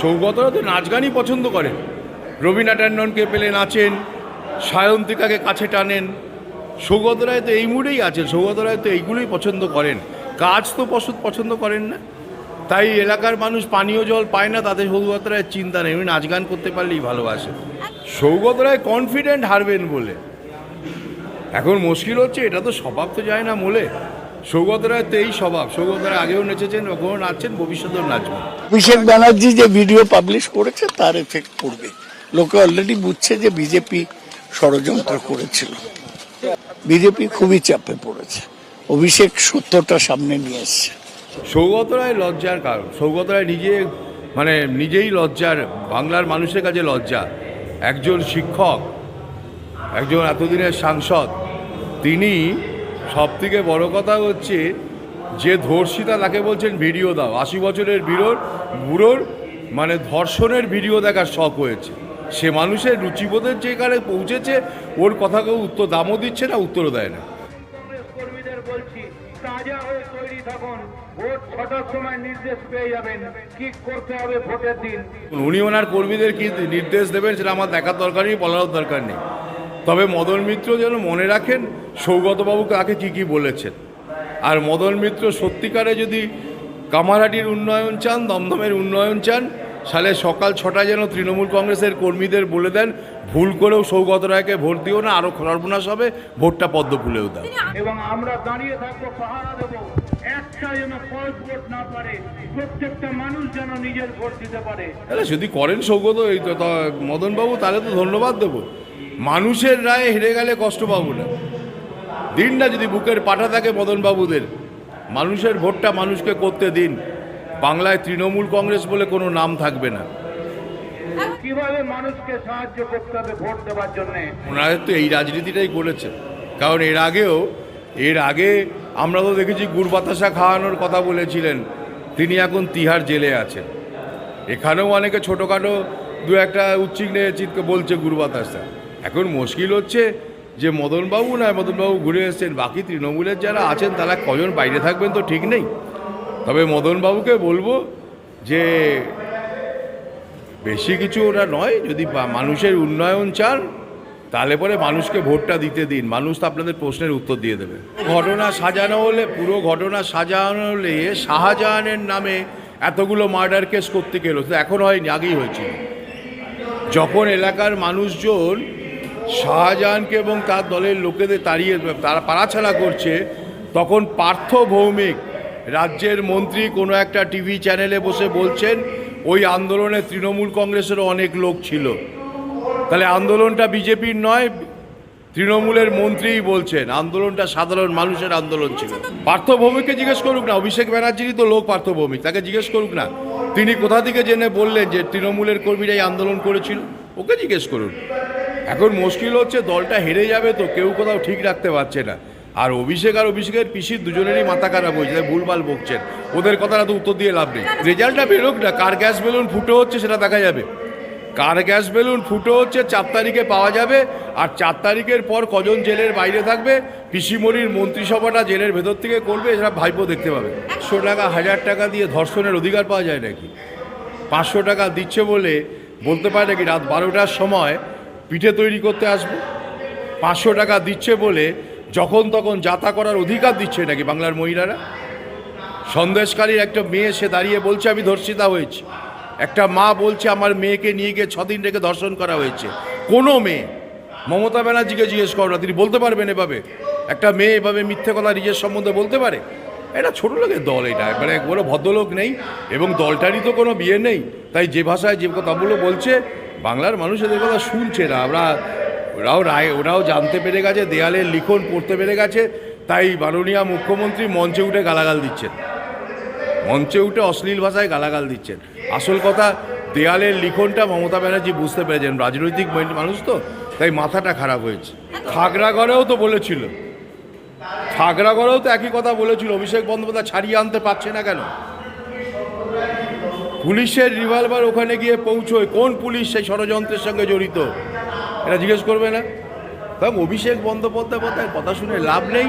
সৌগতরা তো নাচ গানই পছন্দ করেন। রবীনা ট্যান্ডনকে পেলে নাচেন সায়ন্তিকাকে কাছে টানেন। সৌগত রায় তো এই মুডেই আছেন সৌগত রায় তো এইগুলোই পছন্দ করেন। কাজ তো পছন্দ পছন্দ করেন না। তাই এলাকার মানুষ পানীয় জল পায় না তাদের সৌগত রায়ের চিন্তা নেই। উনি নাচ গান করতে পারলেই ভালোবাসে সৌগত রায় কনফিডেন্ট হারবেন বলে। এখন মুশকিল হচ্ছে, এটা তো স্বভাব তো যায় না মোলে। সৌগত রায় তো এই স্বভাব। সৌগত রায় আগেও নেচেছেন এখনও নাচছেন ভবিষ্যতেও নাচবেন। অভিষেক ব্যানার্জি যে ভিডিও পাবলিশ করেছে তার এফেক্ট পড়বে। লোকে অলরেডি বুঝছে যে বিজেপি ষড়যন্ত্র করেছিল। বিজেপি খুবই চাপে পড়েছে। অভিষেক সত্যটা সামনে নিয়ে এসছে। সৌগত রায় লজ্জার কারণ। সৌগত রায় নিজে মানে নিজেই লজ্জার বাংলার মানুষের কাছে লজ্জা। একজন শিক্ষক একজন এতদিনের সাংসদ তিনি সব থেকে বড় কথা হচ্ছে যে ধর্ষিতা তাকে বলছেন ভিডিও দাও। আশি বছরের বিরোর বুড়োর মানে ধর্ষণের ভিডিও দেখার শখ হয়েছে। সে মানুষের রুচিবোধের যেখানে পৌঁছেছে ওর কথা কেউ উত্তর দামও দিচ্ছে না উত্তরও দেয় না। কংগ্রেস কর্মীদের বলছি তাজা হয়ে তৈরি থাকুন। ভোট ছটার সময় নির্দেশ পেয়ে যাবেন। কি করতে হবে ভোটের দিন? উনি ওনার কর্মীদের কি নির্দেশ দেবেন সেটা আমার দেখার দরকার নেই বলারও দরকার নেই। তবে মদন মিত্র যেন মনে রাখেন সৌগতবাবু কাকে কী কী বলেছেন। আর মদন মিত্র সত্যিকারে যদি কামারহাটির উন্নয়ন চান দমদমের উন্নয়ন চান সালে সকাল ছটায় যেন তৃণমূল কংগ্রেসের কর্মীদের বলে দেন ভুল করেও সৌগত রায়কে ভোট দিও না আরও সর্বনাশ হবে ভোটটা পদ্ম ফুলেও দাও। এবং আমরা দাঁড়িয়ে থাকব পাহারা দেবো একটা যেন ফলস ভোট না পারে প্রত্যেকটা মানুষ যেন নিজের ভোট দিতে পারে। তাহলে যদি করেন সৌগত এই তো মদনবাবু তাহলে তো ধন্যবাদ দেবো। মানুষের রায়ে হেরে গেলে কষ্ট পাবো না। দিন না যদি বুকের পাঠা থাকে মদনবাবুদের মানুষের ভোটটা মানুষকে করতে দিন। বাংলায় তৃণমূল কংগ্রেস বলে কোনো নাম থাকবে না। কীভাবে মানুষকে সাহায্য করতে হবে ভোট দেওয়ার জন্য? ওনারা তো এই রাজনীতিটাই করেছে। কারণ এর আগেও এর আগে আমরা তো দেখেছি গুড় বাতাসা খাওয়ানোর কথা বলেছিলেন। তিনি এখন তিহার জেলে আছেন। এখানেও অনেকে ছোটোখাটো দু একটা উচ্চিগ্নে চিৎকে বলছে গুড় বাতাসা। এখন মুশকিল হচ্ছে যে মদনবাবু না মদনবাবু ঘুরে এসেছেন। বাকি তৃণমূলের যারা আছেন, তারা কজন বাইরে থাকবেন তো ঠিক নেই। তবে মদনবাবুকে বলব যে বেশি কিছু ওরা নয়, যদি মানুষের উন্নয়ন চান, তাহলে পরে মানুষকে ভোটটা দিতে দিন। মানুষ তো আপনাদের প্রশ্নের উত্তর দিয়ে দেবে। ঘটনা সাজানো হলে, পুরো ঘটনা সাজানো হলে শাহজাহানের নামে এতগুলো মার্ডার কেস করতে গেল। তো এখন হয়নি, আগেই হয়েছিল। যখন এলাকার মানুষজন শাহজাহানকে এবং তার দলের লোকেদের তাড়িয়ে তারা পাড়াছাড়া করছে, তখন পার্থ ভৌমিক, রাজ্যের মন্ত্রী, কোনো একটা টিভি চ্যানেলে বসে বলছেন, ওই আন্দোলনে তৃণমূল কংগ্রেসেরও অনেক লোক ছিল। তাহলে আন্দোলনটা বিজেপির নয়, তৃণমূলের মন্ত্রীই বলছেন, আন্দোলনটা সাধারণ মানুষের আন্দোলন ছিল। পার্থ ভৌমিককে জিজ্ঞেস করুক না, অভিষেক ব্যানার্জিরই তো লোক পার্থ ভৌমিক, তাকে জিজ্ঞেস করুক না। তিনি কোথা থেকে জেনে বললেন যে তৃণমূলের কর্মীরাই আন্দোলন করেছিল? ওকে জিজ্ঞেস করুন। এখন মুশকিল হচ্ছে দলটা হেরে যাবে তো কেউ কোথাও ঠিক রাখতে পারছে না। আর অভিষেক আর অভিষেকের পিসির দুজনেরই মাথা খারাপ হয়েছে ভুলভাল বকছেন। ওদের কথাটা তো উত্তর দিয়ে লাভ নেই। রেজাল্টটা বেরোক না, কার গ্যাস বেলুন ফুটো হচ্ছে সেটা দেখা যাবে। কার গ্যাস বেলুন ফুটো হচ্ছে চার তারিখে পাওয়া যাবে, আর চার তারিখের পর কজন জেলের বাইরে থাকবে, পিসিমণির মন্ত্রিসভাটা জেলের ভেতর থেকে করবে এছাড়া ভাইপো দেখতে পাবে। একশো টাকা, হাজার টাকা দিয়ে ধর্ষণের অধিকার পাওয়া যায় নাকি? পাঁচশো টাকা দিচ্ছে বলে বলতে পারে নাকি রাত বারোটার সময় পিঠে তৈরি করতে আসব। পাঁচশো টাকা দিচ্ছে বলে যখন তখন যাতা করার অধিকার দিচ্ছে নাকি বাংলার মহিলারা? সন্দেশকারীর একটা মেয়ে সে দাঁড়িয়ে বলছে, আমি ধর্ষিতা হয়েছি। একটা মা বলছে, আমার মেয়েকে নিয়ে গিয়ে ছদিন রেখে ধর্ষণ করা হয়েছে। কোনো মেয়ে, মমতা ব্যানার্জিকে জিজ্ঞেস করো না, তিনি বলতে পারবেন এভাবে। একটা মেয়ে এভাবে মিথ্যে কথা নিজের সম্বন্ধে বলতে পারে? এটা ছোট লোকের দল এটা মানে কোনো ভদ্রলোক নেই এবং দলটারই তো কোনো বিয়ে নেই। তাই যে ভাষায় যে কথাগুলো বলছে বাংলার মানুষ এদের কথা শুনছে না। আমরা, ওরাও রায়, ওরাও জানতে পেরে গেছে, দেয়ালের লিখন পড়তে পেরে গেছে, তাই মাননীয় মুখ্যমন্ত্রী মঞ্চে উঠে গালাগাল দিচ্ছেন। মঞ্চে উঠে অশ্লীল ভাষায় গালাগাল দিচ্ছেন। আসল কথা, দেয়ালের লিখনটা মমতা ব্যানার্জি বুঝতে পেরেছেন। রাজনৈতিক মান- মানুষ তো, তাই মাথাটা খারাপ হয়েছে। খাগড়াগড়েও তো বলেছিল। খাগড়াগড়েও তো একই কথা বলেছিল। অভিষেক বন্দ্যোপাধ্যায় ছাড়িয়ে আনতে পারছে না কেন? পুলিশের রিভলভার ওখানে গিয়ে পৌঁছয়। কোন পুলিশ সেই ষড়যন্ত্রের সঙ্গে জড়িত? এটা জিজ্ঞেস করবে না? কারণ অভিষেক বন্দ্যোপাধ্যায় কথা শুনে লাভ নেই।